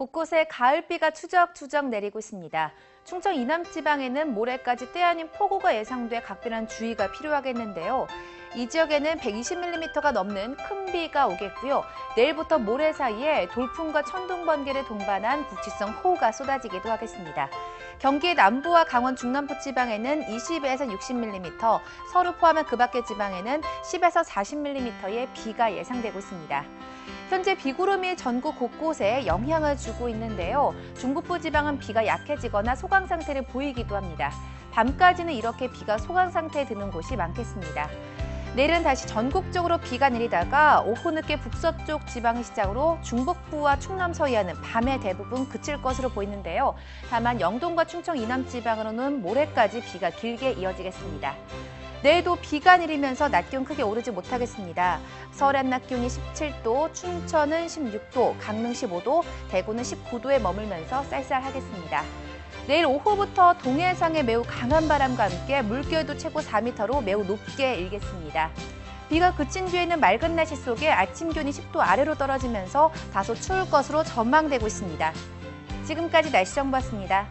곳곳에 가을비가 추적추적 내리고 있습니다. 충청 이남 지방에는 모레까지 때 아닌 폭우가 예상돼 각별한 주의가 필요하겠는데요. 이 지역에는 120mm가 넘는 큰 비가 오겠고요. 내일부터 모레 사이에 돌풍과 천둥 번개를 동반한 북지성 호우가 쏟아지기도 하겠습니다. 경기 남부와 강원 중남부 지방에는 20에서 60mm, 서울 포함한 그 밖의 지방에는 10에서 40mm의 비가 예상되고 있습니다. 현재 비구름이 전국 곳곳에 영향을 주고 있는데요. 중북부 지방은 비가 약해지거나 소강 상태를 보이기도 합니다. 밤까지는 이렇게 비가 소강 상태에 드는 곳이 많겠습니다. 내일은 다시 전국적으로 비가 내리다가 오후 늦게 북서쪽 지방을 시작으로 중북부와 충남 서해안은 밤에 대부분 그칠 것으로 보이는데요. 다만 영동과 충청 이남 지방으로는 모레까지 비가 길게 이어지겠습니다. 내일도 비가 내리면서 낮 기온 크게 오르지 못하겠습니다. 서울의 낮 기온이 17도, 춘천은 16도, 강릉 15도, 대구는 19도에 머물면서 쌀쌀하겠습니다. 내일 오후부터 동해상에 매우 강한 바람과 함께 물결도 최고 4m로 매우 높게 일겠습니다. 비가 그친 뒤에는 맑은 날씨 속에 아침 기온이 10도 아래로 떨어지면서 다소 추울 것으로 전망되고 있습니다. 지금까지 날씨 정보였습니다.